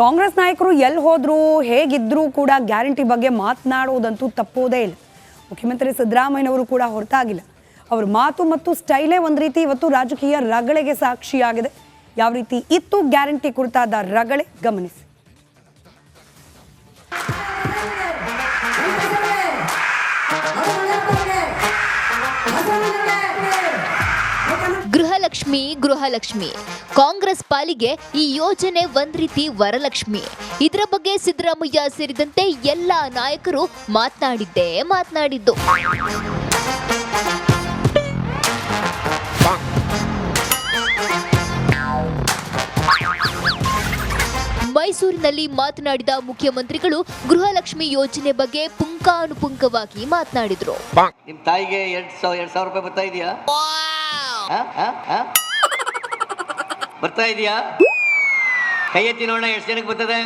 ಕಾಂಗ್ರೆಸ್ ನಾಯಕರು ಎಲ್ಲಿ ಹೋದ್ರು ಹೇಗಿದ್ರೂ ಕೂಡ ಗ್ಯಾರಂಟಿ ಬಗ್ಗೆ ಮಾತನಾಡುವುದಂತೂ ತಪ್ಪುವುದೇ ಇಲ್ಲ. ಮುಖ್ಯಮಂತ್ರಿ ಸಿದ್ದರಾಮಯ್ಯನವರು ಕೂಡ ಹೊರತಾಗಿಲ್ಲ. ಅವ್ರ ಮಾತು ಮತ್ತು ಸ್ಟೈಲೇ ಒಂದು ರೀತಿ ಇವತ್ತು ರಾಜಕೀಯ ರಗಳೆಗೆ ಸಾಕ್ಷಿಯಾಗಿದೆ. ಯಾವ ರೀತಿ ಇತ್ತು ಗ್ಯಾರಂಟಿ ಕುರಿತಾದ ರಗಳೆ, ಗಮನಿಸಿ. ಗೃಹಲಕ್ಷ್ಮಿ ಗೃಹಲಕ್ಷ್ಮಿ. ಕಾಂಗ್ರೆಸ್ ಪಾಲಿಗೆ ಈ ಯೋಜನೆ ಒಂದ್ ರೀತಿ ವರಲಕ್ಷ್ಮಿ. ಇದರ ಬಗ್ಗೆ ಸಿದ್ದರಾಮಯ್ಯ ಸೇರಿದಂತೆ ಎಲ್ಲ ನಾಯಕರು ಮಾತನಾಡಿದ್ದೇ ಮಾತನಾಡಿದ್ದು. ಮೈಸೂರಿನಲ್ಲಿ ಮಾತನಾಡಿದ ಮುಖ್ಯಮಂತ್ರಿಗಳು ಗೃಹಲಕ್ಷ್ಮಿ ಯೋಜನೆ ಬಗ್ಗೆ ಪುಂಕಾನುಪುಂಕವಾಗಿ ಮಾತನಾಡಿದ್ರು. ನಿಮ್ ತಾಯಿಗೆ ಎರಡ್ ಸಾವಿರ ಎರಡ್ ಸಾವಿರ ರೂಪಾಯಿ ಬರ್ತಾ ಇದೆಯಾ? ಬರ್ತಾ ಇದೆಯಾ? ಕೈ ಎತ್ತಿ ನೋಡೋಣ ಎಷ್ಟು ಜನಕ್ಕೆ ಬರ್ತದೆ?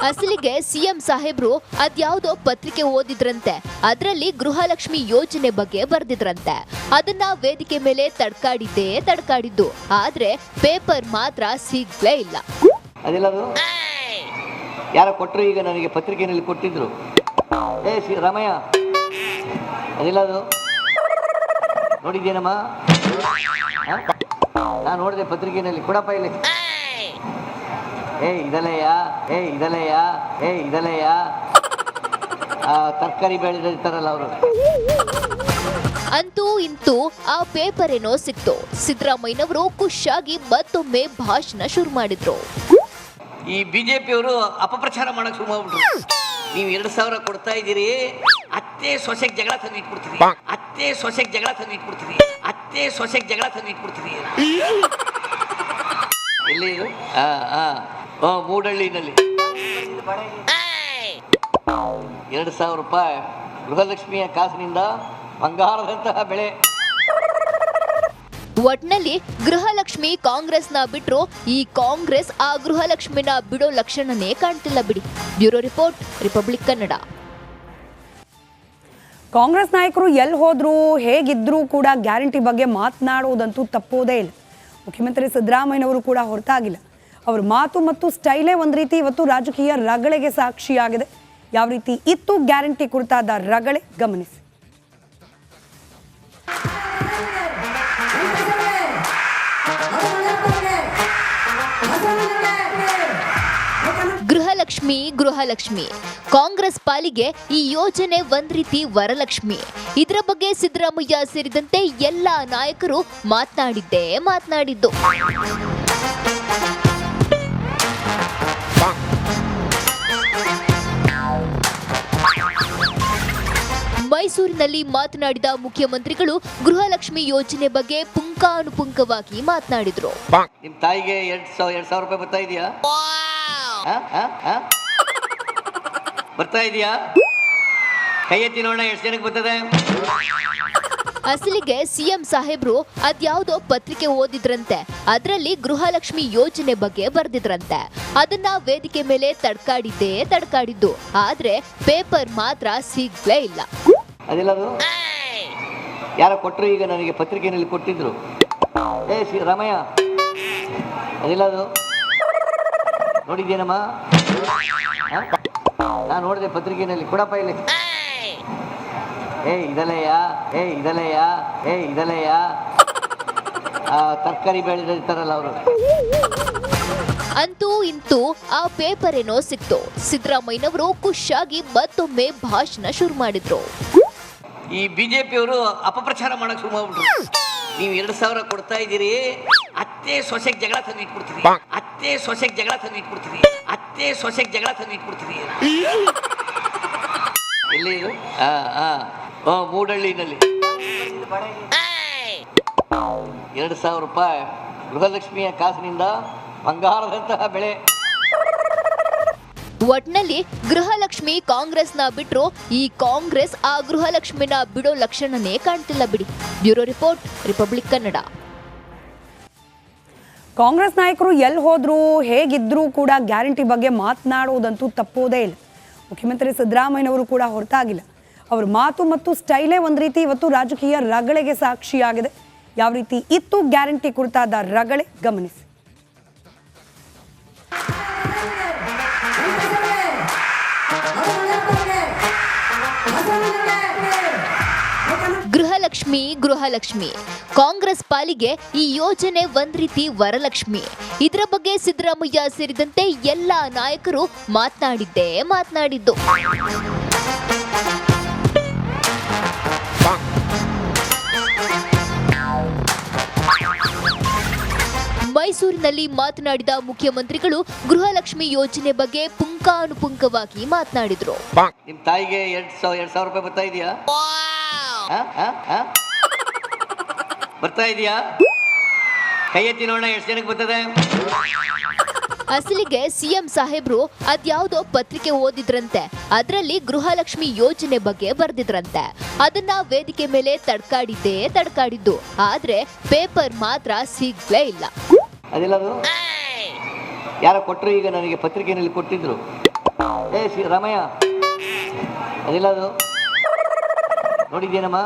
ಅಸಲಿಗೆ ಸಿಎಂ ಸಾಹೇಬ್ರು ಅದ್ಯಾವುದೋ ಪತ್ರಿಕೆ ಓದಿದ್ರಂತೆ. ಅದರಲ್ಲಿ ಗೃಹಲಕ್ಷ್ಮಿ ಯೋಜನೆ ಬಗ್ಗೆ ಬರ್ದಿದ್ರಂತೆ. ಅದನ್ನ ವೇದಿಕೆ ಮೇಲೆ ತಡ್ಕಾಡಿದ್ದೇ ತಡ್ಕಾಡಿದ್ದು. ಆದ್ರೆ ಪೇಪರ್ ಮಾತ್ರ ಸಿಗ್ಲೇ ಇಲ್ಲ. ಯಾರ ಅದು? ಯಾರೋ ಕೊಟ್ಟರು ಈಗ ನನಗೆ ಪತ್ರಿಕೆಯಲ್ಲಿ ಕೊಟ್ಟಿದ್ರು. A C Ramaiah. ಅದಿಲ್ಲ ನೋಡಿದ್ಯೇನಮ್ಮ ನಾನು ನೋಡಿದೆ ಪತ್ರಿಕೆಯಲ್ಲಿ ಕೊಡಪ್ಪ ಇಲ್ಲಿ. ಏ ಇದಲೆಯ? ಏ ಇದಲೆಯ? ಏ ಇದಲೆಯ? ತರಕಾರಿ ಬೆಳೆದಿರ್ತಾರಲ್ಲ ಅವರು. ಅಂತೂ ಇಂತೂ ಆ ಪೇಪರ್ ಏನೋ ಸಿಕ್ತು. ಸಿದ್ದರಾಮಯ್ಯನವರು ಖುಷಿಯಾಗಿ ಮತ್ತೊಮ್ಮೆ ಭಾಷಣ ಶುರು ಮಾಡಿದ್ರು. ಈ ಬಿಜೆಪಿಯವರು ಅಪಪ್ರಚಾರ ಮಾಡಕ್ ಶುರು ಮಾಡ್ಬಿಟ್ರು. ನೀವು ಎರಡು ಸಾವಿರ ಕೊಡ್ತಾ ಇದ್ದೀರಿ ಅತ್ತೆ ಸೊಸೆಗೆ ಜಗಳ ತಂದು ಇಟ್ಬಿಡ್ತೀರಿ. ಅತ್ತೆ ಸೊಸೆಗೆ ಜಗಳ ತಂದು ಇಟ್ಬಿಡ್ತೀರಿ. ಅತ್ತೆ ಸೊಸೆಗೆ ಜಗಳ ತಂದು ಇಟ್ಬಿಡ್ತೀರಿ. ಎಲ್ಲಿ ಇದು? ಆ, ಮೂಡಹಳ್ಳಿನಲ್ಲಿ ಎರಡು ಸಾವಿರ ರೂಪಾಯಿ ಗೃಹಲಕ್ಷ್ಮಿಯ ಕಾಸಿನಿಂದ ಬಂಗಾರದಂತಹ ಬೆಳೆ. ಒಟ್ನಲ್ಲಿ ಗೃಹಲಕ್ಷ್ಮಿ ಕಾಂಗ್ರೆಸ್ನ ಬಿಟ್ಟರು ಈ ಕಾಂಗ್ರೆಸ್ ಆ ಗೃಹಲಕ್ಷ್ಮಿನ ಬಿಡೋ ಲಕ್ಷಣನೇ ಕಾಣ್ತಿಲ್ಲ ಬಿಡಿ. Bureau report, Republic Kannada. Congress ನಾಯಕರು ಎಲ್ಲಿ ಹೋದ್ರು ಹೇಗಿದ್ರೂ ಕೂಡ ಗ್ಯಾರಂಟಿ ಬಗ್ಗೆ ಮಾತನಾಡುವುದಂತೂ ತಪ್ಪೋದೇ ಇಲ್ಲ. ಮುಖ್ಯಮಂತ್ರಿ ಸಿದ್ದರಾಮಯ್ಯನವರು ಕೂಡ ಹೊರತಾಗಿಲ್ಲ. ಅವ್ರ ಮಾತು ಮತ್ತು ಸ್ಟೈಲೇ ಒಂದು ರೀತಿ ಇವತ್ತು ರಾಜಕೀಯ ರಗಳೆಗೆ ಸಾಕ್ಷಿಯಾಗಿದೆ. ಯಾವ ರೀತಿ ಇತ್ತು ಗ್ಯಾರಂಟಿ ಕುರಿತಾದ ರಗಳೆ, ಗಮನಿಸಿ. ಗೃಹಲಕ್ಷ್ಮಿ ಗೃಹಲಕ್ಷ್ಮಿ. ಕಾಂಗ್ರೆಸ್ ಪಾಲಿಗೆ ಈ ಯೋಜನೆ ಒಂದ್ ರೀತಿ ವರಲಕ್ಷ್ಮಿ. ಇದರ ಬಗ್ಗೆ ಸಿದ್ದರಾಮಯ್ಯ ಸೇರಿದಂತೆ ಎಲ್ಲ ನಾಯಕರು ಮಾತನಾಡಿದ್ದೇ ಮಾತನಾಡಿದ್ದು. ಮೈಸೂರಿನಲ್ಲಿ ಮಾತನಾಡಿದ ಮುಖ್ಯಮಂತ್ರಿಗಳು ಗೃಹಲಕ್ಷ್ಮಿ ಯೋಜನೆ ಬಗ್ಗೆ ಪುಂಕಾನುಪುಂಕವಾಗಿ ಮಾತನಾಡಿದ್ರು. ನಿಮ್ ತಾಯಿಗೆ ಎರಡ್ ಸಾವಿರ ಎರಡ್ ಸಾವಿರ ರೂಪಾಯಿ ಬರ್ತಾ ಇದೆಯಾ? ಬರ್ತಾ ಇದೆಯಾ? ಕೈ ಎತ್ತಿ ನೋಡೋಣ ಎಷ್ಟು ಜನಕ್ಕೆ ಬರ್ತದೆ? ಅಸಲಿಗೆ ಸಿಎಂ ಸಾಹೇಬ್ರು ಅದ್ಯಾವುದೋ ಪತ್ರಿಕೆ ಓದಿದ್ರಂತೆ. ಅದರಲ್ಲಿ ಗೃಹಲಕ್ಷ್ಮಿ ಯೋಜನೆ ಬಗ್ಗೆ ಬರ್ದಿದ್ರಂತೆ. ಅದನ್ನ ವೇದಿಕೆ ಮೇಲೆ ತಡ್ಕಾಡಿದ್ದೇ ತಡ್ಕಾಡಿದ್ದು. ಆದ್ರೆ ಪೇಪರ್ ಮಾತ್ರ ಸಿಗ್ಲೇ ಇಲ್ಲ. ಅದಿಲ್ಲ ಅದು? ಯಾರೋ ಕೊಟ್ಟರು ಈಗ ನನಗೆ ಪತ್ರಿಕೆಯಲ್ಲಿ ಕೊಟ್ಟಿದ್ರು. A C Ramaiah. ಅದಿಲ್ಲ ಅದು ನೋಡಿದ್ಯೇನಮ್ಮ ನಾನು ನೋಡಿದೆ ಪತ್ರಿಕೆಯಲ್ಲಿ ಕೊಡಪ್ಪ ಇಲ್ಲಿ ಏ ಇದಲೆಯ? ಏ ಇದಲೆಯ? ಏ ಇದಲೆಯ? ತರಕಾರಿ ಬೆಳೆದಿರ್ತಾರಲ್ಲ ಅವರು. ಅಂತೂ ಇಂತೂ ಆ ಪೇಪರ್ ಏನೋ ಸಿಕ್ತು. ಸಿದ್ದರಾಮಯ್ಯನವರು ಖುಷಿಯಾಗಿ ಮತ್ತೊಮ್ಮೆ ಭಾಷಣ ಶುರು ಮಾಡಿದ್ರು. ಈ ಬಿಜೆಪಿಯವರು ಅಪಪ್ರಚಾರ ಮಾಡಕ್ ಶುರು ಮಾಡ್ಬಿಟ್ರು. ನೀವು ಎರಡು ಸಾವಿರ ಕೊಡ್ತಾ ಇದ್ದೀರಿ ಅತ್ತೆ ಸೊಸೆಗೆ ಜಗಳ ತಂದು ಇಟ್ಬಿಡ್ತೀರಿ. ಅತ್ತೆ ಸೊಸೆಗೆ ಜಗಳ ತಂದು ಇಟ್ಬಿಡ್ತೀರಿ. ಅತ್ತೆ ಸೊಸೆಗೆ ಜಗಳ ತಂದು ಇಟ್ಬಿಡ್ತೀರಿ. ಎಲ್ಲಿ ಇದು? ಆ ಆ. ಆ, ಮೂಡಹಳ್ಳಿನಲ್ಲಿ ಎರಡು ಸಾವಿರ ರೂಪಾಯಿ ಗೃಹಲಕ್ಷ್ಮಿಯ ಕಾಸಿನಿಂದ ಬಂಗಾರದಂತಹ ಬೆಳೆ. ಒಟ್ನಲ್ಲಿ ಗೃಹಲಕ್ಷ್ಮಿ ಕಾಂಗ್ರೆಸ್ನ ಬಿಟ್ಟರು ಈ ಕಾಂಗ್ರೆಸ್ ಆ ಗೃಹಲಕ್ಷ್ಮಿನ ಬಿಡೋ ಲಕ್ಷಣನೇ ಕಾಣ್ತಿಲ್ಲ ಬಿಡಿ. Bureau report Republic Kannada. Congress ನಾಯಕರು ಎಲ್ಲಿ ಹೋದ್ರು ಹೇಗಿದ್ರೂ ಕೂಡ ಗ್ಯಾರಂಟಿ ಬಗ್ಗೆ ಮಾತನಾಡುವುದಂತೂ ತಪ್ಪೋದೇ ಇಲ್ಲ. ಮುಖ್ಯಮಂತ್ರಿ ಸಿದ್ದರಾಮಯ್ಯನವರು ಕೂಡ ಹೊರತಾಗಿಲ್ಲ. ಅವ್ರ ಮಾತು ಮತ್ತು ಸ್ಟೈಲೇ ಒಂದು ರೀತಿ ಇವತ್ತು ರಾಜಕೀಯ ರಗಳೆಗೆ ಸಾಕ್ಷಿಯಾಗಿದೆ. ಯಾವ ರೀತಿ ಇತ್ತು ಗ್ಯಾರಂಟಿ ಕುರಿತಾದ ರಗಳೆ, ಗಮನಿಸಿ. ಗೃಹಲಕ್ಷ್ಮಿ ಗೃಹಲಕ್ಷ್ಮಿ. ಕಾಂಗ್ರೆಸ್ ಪಾಲಿಗೆ ಈ ಯೋಜನೆ ಒಂದ್ ರೀತಿ ವರಲಕ್ಷ್ಮಿ. ಇದರ ಬಗ್ಗೆ ಸಿದ್ದರಾಮಯ್ಯ ಸೇರಿದಂತೆ ಎಲ್ಲಾ ನಾಯಕರು ಮಾತನಾಡಿದ್ದೇ ಮಾತನಾಡಿದ್ದು. ಮೈಸೂರಿನಲ್ಲಿ ಮಾತನಾಡಿದ ಮುಖ್ಯಮಂತ್ರಿಗಳು ಗೃಹಲಕ್ಷ್ಮಿ ಯೋಜನೆ ಬಗ್ಗೆ ಪುಂಕಾನುಪುಂಕವಾಗಿ ಮಾತನಾಡಿದ್ರು. ನಿಮ್ ತಾಯಿಗೆ ಎರಡ್ ಸಾವಿರ ಎರಡ್ ಸಾವಿರ ರೂಪಾಯಿ ಬರ್ತಾ ಇದೆಯಾ? ಬರ್ತಾ ಇದೆಯಾ? ಕೈ ಎತ್ತಿ ನೋಡೋಣ ಎಷ್ಟು ಜನಕ್ಕೆ ಬರ್ತದೆ? ಅಸಲಿಗೆ ಸಿಎಂ ಸಾಹೇಬ್ರು ಅದ್ಯಾವುದೋ ಪತ್ರಿಕೆ ಓದಿದ್ರಂತೆ. ಅದರಲ್ಲಿ ಗೃಹಲಕ್ಷ್ಮಿ ಯೋಜನೆ ಬಗ್ಗೆ ಬರ್ದಿದ್ರಂತೆ. ಅದನ್ನ ವೇದಿಕೆ ಮೇಲೆ ತಡ್ಕಾಡಿದ್ದೇ ತಡ್ಕಾಡಿದ್ದು. ಆದ್ರೆ ಪೇಪರ್ ಮಾತ್ರ ಸಿಗ್ಲೇ ಇಲ್ಲ. ಯಾರ ಅದು? ಯಾರೋ ಕೊಟ್ಟರು ಈಗ ನನಗೆ ಪತ್ರಿಕೆಯಲ್ಲಿ ಕೊಟ್ಟಿದ್ರು. ಏ ಶ್ರೀ ರಾಮಯ್ಯ. ಅದಿಲ್ಲ ಅದು? ನೋಡಿದ್ದೇನಮ್ಮ?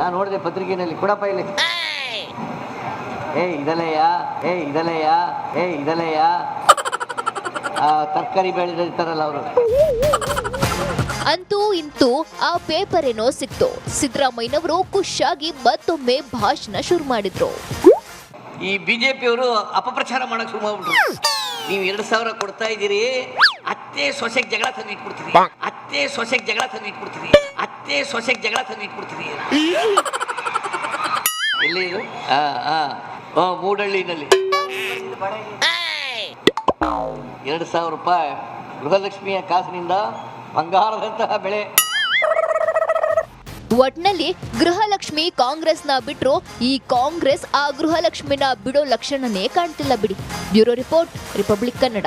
ನಾ ನೋಡಿದೆ ಪತ್ರಿಕೆಯಲ್ಲಿ ಕೊಡಪ್ಪ ಇಲ್ಲಿ. ಏ ಇದಲೆಯ ಏ ಇದಲೆಯ ಏ ಇದಲೆಯ. ತರಕಾರಿ ಬೆಳೆದಿರ್ತಾರಲ್ಲ ಅವರು. ಅಂತೂ ಇಂತೂ ಆ ಪೇಪರ್ ಏನೋ ಸಿಕ್ತು. ಸಿದ್ದರಾಮಯ್ಯನವರು ಖುಷಿಯಾಗಿ ಮತ್ತೊಮ್ಮೆ ಭಾಷಣ ಶುರು ಮಾಡಿದ್ರು. ಈ ಬಿಜೆಪಿಯವರು ಅಪಪ್ರಚಾರ ಮಾಡಕ್ ಶುರು ಮಾಡ್ಬಿಟ್ರು. ನೀವು ಎರಡು ಸಾವಿರ ಕೊಡ್ತಾ ಇದ್ದೀರಿ ಅತ್ತೆ ಸೊಸೆಗೆ ಜಗಳ ತಂದು ಇಟ್ಬಿಡ್ತೀರಿ ಅತ್ತೆ ಸೊಸೆಗೆ ಜಗಳ ತಂದು ಇಟ್ಬಿಡ್ತೀರಿ ಅತ್ತೆ ಸೊಸೆಗೆ ಜಗಳ ತಂದು ಇಟ್ಬಿಡ್ತೀರಿ ಎಲ್ಲಿ ಇದು? ಆ ಆ. ಓ ಮೂಡಹಳ್ಳಿನಲ್ಲಿ ಎರಡು ಸಾವಿರ ರೂಪಾಯಿ. ಗೃಹಲಕ್ಷ್ಮಿಯ ಕಾಸಿನಿಂದ ಬಂಗಾರದಂತಹ ಬೆಳೆ. ಒಟ್ನಲ್ಲಿ ಗೃಹಲಕ್ಷ್ಮಿ ಕಾಂಗ್ರೆಸ್ನ ಬಿಟ್ರು ಈ ಕಾಂಗ್ರೆಸ್ ಆ ಗೃಹಲಕ್ಷ್ಮಿನ ಬಿಡೋ ಲಕ್ಷಣನೇ ಕಾಣ್ತಿಲ್ಲ ಬಿಡಿ. Bureau report Republic Kannada.